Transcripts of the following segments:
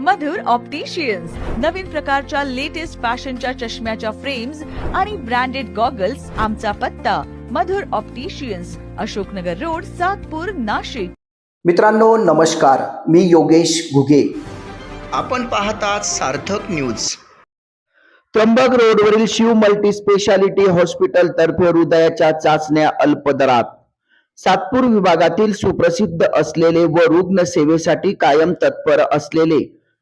मधुर opticians नवीन प्रकारच्या latest फॅशनच्या चष्म्याच्या फ्रेम्स आणि ब्रँडेड गॉगल्स आमचा पत्ता. Madhur opticians Ashoknagar road Satpur Nashik. मित्रांनो नमस्कार. मी योगेश घुगे. आपण पाहतात सार्थक न्यूज त्र्यंबक रोडवरील शिव मल्टी स्पेशालिटी हॉस्पिटल तर्फे हृदयाच्या चाचण्या अल्प दरात सातपूर विभागातील सुप्रसिद्ध असलेले व रुग्ण सेवेसाठी कायम तत्पर असलेले.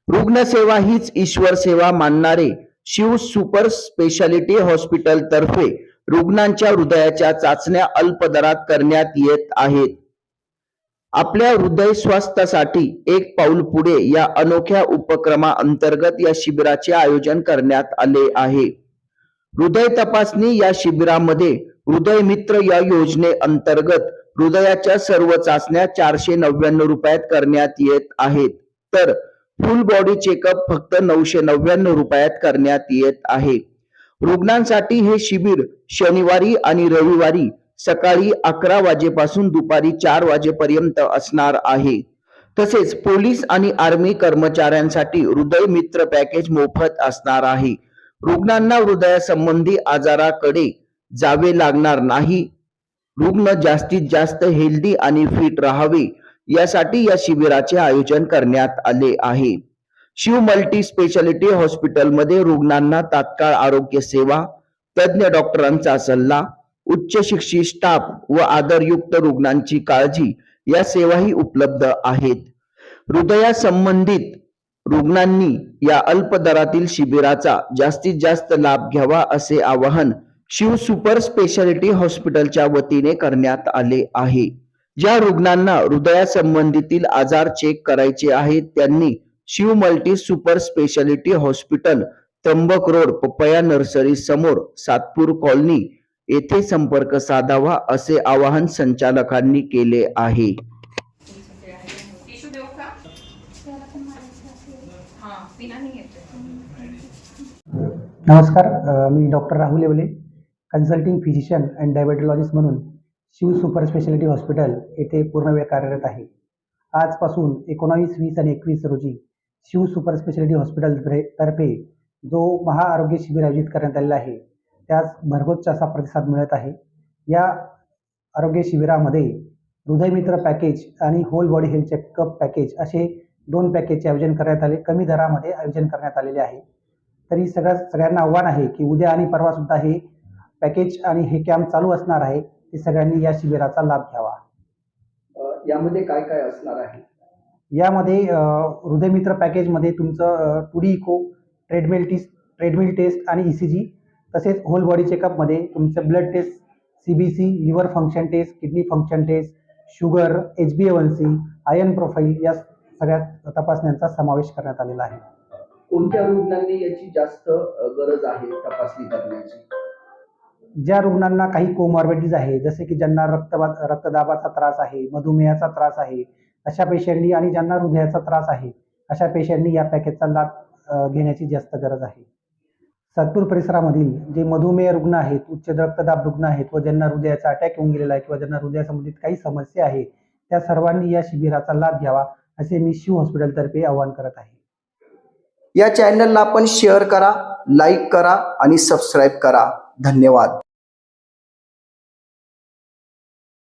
रुग्णसेवा हीच ईश्वर सेवा मानणारे शिव सुपर स्पेशालिटी हॉस्पिटल तर्फे रुग्णांच्या हृदयाच्या चाचण्या अल्प दरात करण्यात येत आहेत. आपल्या हृदय स्वास्थ्यासाठी एक पाऊल पुढे या अनोख्या उपक्रमाअंतर्गत या शिबिराचे आयोजन करण्यात आले आहे. हृदय तपासणी या शिबिरामध्ये हृदय मित्र या योजने अंतर्गत हृदयाच्या सर्व चाचण्या चारशे नव्याण्णव रुपयात करण्यात येत आहेत. तर फुल बॉडी चेकअप फक्त नऊशे नव्याण्णव रुपयात करण्यात येत आहे. रुग्णांसाठी हे शिबिर शनिवारी आणि रविवारी सकाळी अकरा वाजेपासून दुपारी चार वाजेपर्यंत असणार आहे. तसेच पोलीस आणि आर्मी कर्मचाऱ्यांसाठी हृदय मित्र पॅकेज मोफत असणार आहे. रुग्णांना हृदयासंबंधी आजाराकडे जावे लागणार नाही. रुग्ण जास्तीत जास्त हेल्दी आणि फिट राहावे यासाठी या शिबिराचे आयोजन करण्यात आले आहे. शिव मल्टी स्पेशालिटी हॉस्पिटलमध्ये रुग्णांना तात्काळ आरोग्य सेवा तज्ञ डॉक्टरांचा सल्ला उच्च शिक्षित स्टाफ व आदरयुक्त रुग्णांची काळजी या सेवाही उपलब्ध आहेत. हृदयासंबंधित रुग्णांनी या अल्प दरातील शिबिराचा जास्तीत जास्त लाभ घ्यावा असे आवाहन शिव सुपर स्पेशालिटी हॉस्पिटलच्या वतीने करण्यात आले आहे. ज्या रुग्णांना हृदयासंबंधीतील आजार चेक करायचे आहेत त्यांनी Shiv multi super speciality hospital Trimbak road papaya nursery समोर सातपूर कॉलनी येथे संपर्क साधावा असे आवाहन संचालकांनी केले आहे. हां नमस्कार मी doctor Rahul Yewale. Consulting physician and diabetologist म्हणून शिव सुपर स्पेशालिटी हॉस्पिटल येथे पूर्ण वेळ कार्यरत आहे. आजपासून एकोणावीस वीस आणि एकवीस रोजी शिव सुपर स्पेशालिटी हॉस्पिटल तर्फे जो महाआरोग्य शिबिर आयोजित करण्यात आलेला आहे त्यास भरघोस असा प्रतिसाद मिळत आहे. या आरोग्य शिबिरामध्ये हृदयमित्र पॅकेज आणि whole body health checkup package असे दोन पॅकेजचे आयोजन करण्यात आले कमी दरामध्ये आयोजन करण्यात आलेले आहे. तरी सगळ्या सगळ्यांना आव्हान आहे की उद्या आणि परवा सुद्धा हे पॅकेज आणि हे कॅम्प चालू असणार आहे ते सगळ्यांनी या शिबिराचा लाभ घ्यावा. यामध्ये काय काय असणार आहे? यामध्ये हृदयमित्र पॅकेजमध्ये तुमचं two D echo treadmill test treadmill test आणि ई सी जी तसेच होल बॉडी चेकअपमध्ये तुमचं blood test C B C liver function test kidney function test sugar H B A one C iron profile या सगळ्या तपासण्यांचा समावेश करण्यात आलेला आहे. कोणत्या रुग्णांनी याची जास्त गरज आहे तपासणी करण्याची? ज्या रुग्णांना काही कोमॉर्बिटीज आहे जसे की ज्यांना रक्तबा रक्तदाबाचा त्रास आहे मधुमेहाचा त्रास आहे अशा पेशंटनी आणि ज्यांना हृदयाचा त्रास आहे अशा पेशंटनी या पॅकेजचा लाभ घेण्याची जास्त गरज आहे. सातपूर परिसरामधील जे मधुमेह रुग्ण आहेत उच्च रक्तदाब रुग्ण आहेत व ज्यांना हृदयाचा अटॅक होऊन गेलेला आहे किंवा ज्यांना हृदयासंबंधित काही समस्या आहे त्या सर्वांनी या शिबिराचा लाभ घ्यावा असे मी शिव हॉस्पिटलतर्फे आवाहन करत आहे. या चॅनलला आपण शेअर करा लाईक करा आणि सबस्क्राईब करा. धन्यवाद.